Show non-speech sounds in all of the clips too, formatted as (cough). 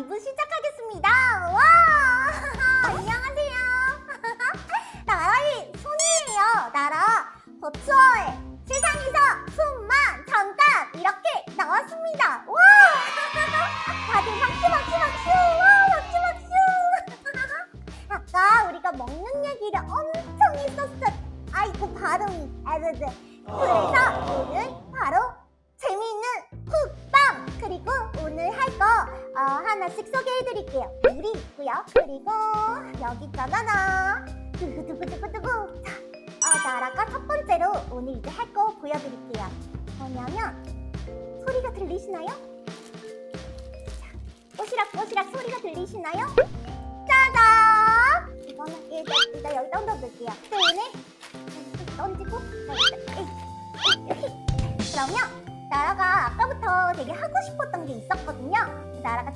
2부 시작하겠습니다. 와! (laughs) 안녕하세요. (laughs) 나라의 손이에요. 나라 버추어의 세상에서 손만 잠깐 이렇게 나왔습니다. 와! (laughs) 다들 박수 박수 박수! 와, 박수 박수! 아까 우리가 먹는 얘기를 엄청 했었어. 아이고 발음이 아드드. 그래서 오늘 바로 하나씩 소개해드릴게요. 물이 있고요. 그리고 여기 짜자잔 두구두구두구두구. 자, 어, 나라가 첫 번째로 오늘 이제 할 거 보여드릴게요. 뭐냐면 소리가 들리시나요? 자, 꼬시락 꼬시락 소리가 들리시나요? 짜잔!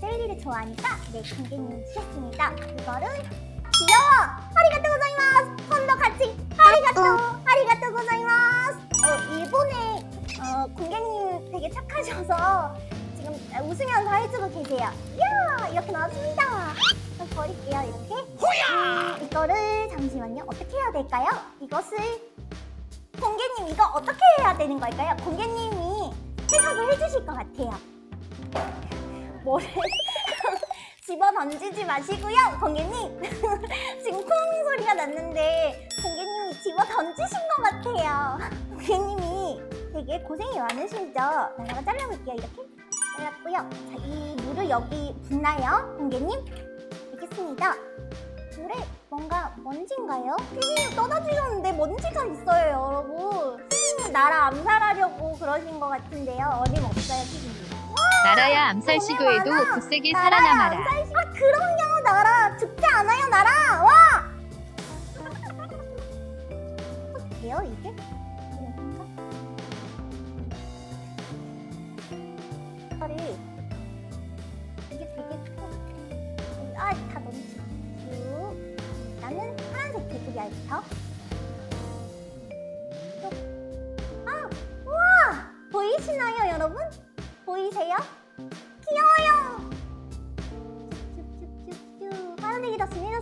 젤리를 좋아하니까 네, 공개님 주셨습니다. 이거를 귀여워! 아리가또 고자이마스! 손도 같이 아리가또! 아리가또 고자이마스! 어, 일본에 어, 공개님 되게 착하셔서 지금 웃으면서 해주고 계세요. 이야! 이렇게 나왔습니다. 좀 버릴게요, 이렇게. 음, 이거를 잠시만요. 어떻게 해야 될까요? 이것을 공개님 이거 어떻게 해야 되는 걸까요? 공개님이 해석을 해주실 것 같아요. 뭐를 (laughs) 집어 던지지 마시고요, 공개님. (laughs) 지금 콩 소리가 났는데 공개님이 집어 던지신 것 같아요. (laughs) 공개님이 되게 고생이 많으시죠? 내가 잘라볼게요, 이렇게. 잘랐고요. 자, 이 물을 여기 붓나요, 공개님? 알겠습니다. 물에 뭔가 먼지인가요? 피디님 떠다주셨는데 먼지가 있어요, 여러분. 피디님 나라 암살하려고 그러신 것 같은데요. 어림없어요, 피디님. 나라야 암살 시도에도. 굳세게 살아남아라. 암살 시- 아, 그럼요, 나라. 죽지 않아요, 나라. 와! 돼요, 이게? 여긴가? 이거를 이게 되게 커. 아, 다 넘치. 쭉. 나는 파란색 개구리알부터. 또. 아! 보이시나요, 여러분?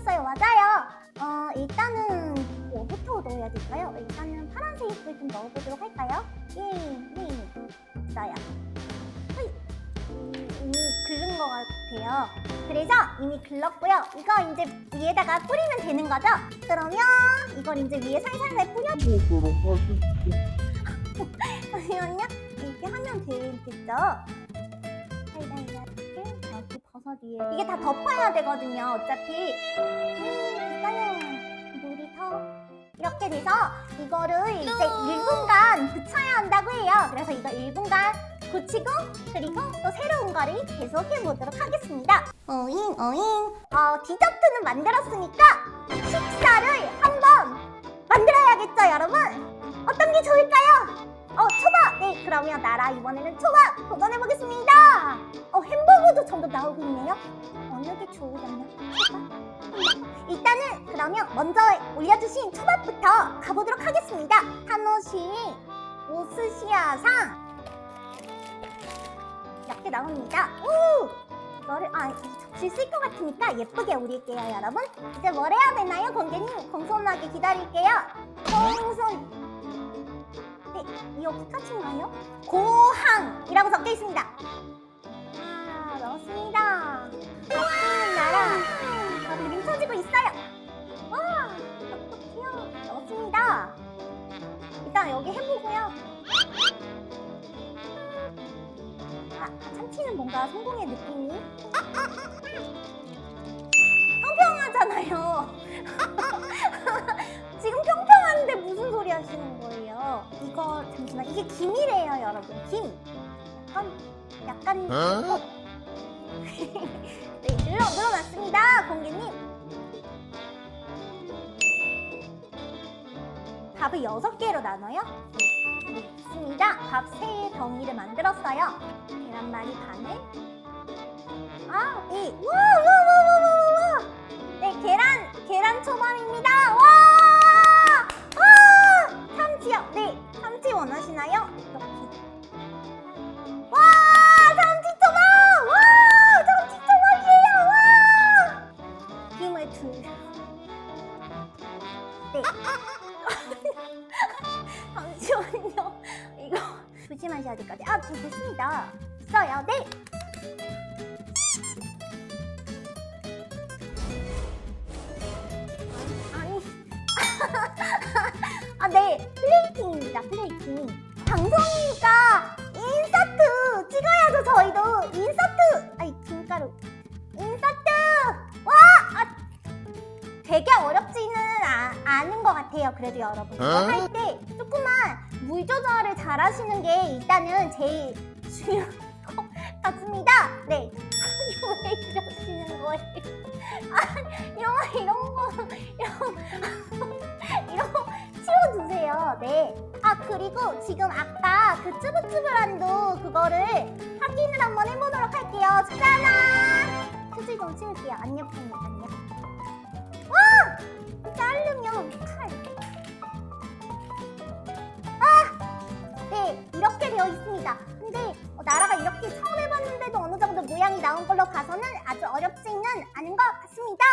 진해졌어요. 맞아요. 어, 일단은 뭐부터 넣어야 될까요? 일단은 파란색을 좀 넣어보도록 할까요? 예, 네. 있어요. 이미 글른 것 같아요. 그래서 이미 글렀고요. 이거 이제 위에다가 뿌리면 되는 거죠? 그러면 이걸 이제 위에 살살살 뿌려. (laughs) 잠시만요. 이렇게 하면 되겠죠? 살살살 버섯 위에 이게 다 덮어야 되거든요. 어차피 음. 물이 더 이렇게 돼서 이거를 이제 1분간 굳혀야 한다고 해요. 그래서 이거 1분간 굳히고 그리고 또 새로운 거를 계속 해 보도록 하겠습니다. 어잉 어잉 어, 디저트는 만들었으니까 식사를 한번 만들어야겠죠 여러분? 어떤 게 좋을까요? 어 초밥! 네 그러면 나라 이번에는 초밥 어 전부 나오고 있네요. 어느 게 좋으려나? 일단은 그러면 먼저 올려주신 초밥부터 가보도록 하겠습니다. 타노시 오스시아상. 이렇게 나옵니다. 오! 이거를 아 접시 쓸것 같으니까 예쁘게 올릴게요 여러분. 이제 뭘 해야 되나요 공개님? 공손하게 기다릴게요. 공손. 네 이거 피카츄인가요? 고항이라고 적혀 있습니다 일단 여기 해보고요 아, 참치는 뭔가 성공의 느낌이 평평하잖아요. (laughs) 지금 평평한데 무슨 소리 하시는 거예요? 이거 잠시만 이게 김이래요, 여러분. 김. 약간 약간 어? (laughs) 네, 늘어 늘어났습니다, 공개님. 밥을 여섯 개로 나눠요? 네, 네, 좋습니다. 밥세 덩이를 만들었어요. 계란말이 반을. 아, 이, 와, 와, 와, 와, 와, 와, 와. 네, 계란, 계란 초밥입니다. 취침하셔야 될 것 같아요. 아, 됐습니다. 써요. 네. 아니. (laughs) 아, 네. 플레이팅입니다. 플레이팅. 방송이니까 부탁드릴게요. 그래도 여러분 이거 할때 조금만 물 조절을 잘 하시는 게 일단은 제일 중요한 (laughs) 것 같습니다. 네. (laughs) 아니 왜 이러시는 거예요? 아 이런 거 이런 거 (laughs) 이런 이런 거 치워주세요. 네. 아 그리고 지금 아까 그 쭈불쭈불한도 그거를 확인을 한번 해보도록 할게요. 짜란! 휴지 좀 치울게요. 안 예쁩니다. 안예 있습니다. 근데 어, 나라가 이렇게 처음 해봤는데도 어느 정도 모양이 나온 걸로 봐서는 아주 어렵지는 않은 것 같습니다.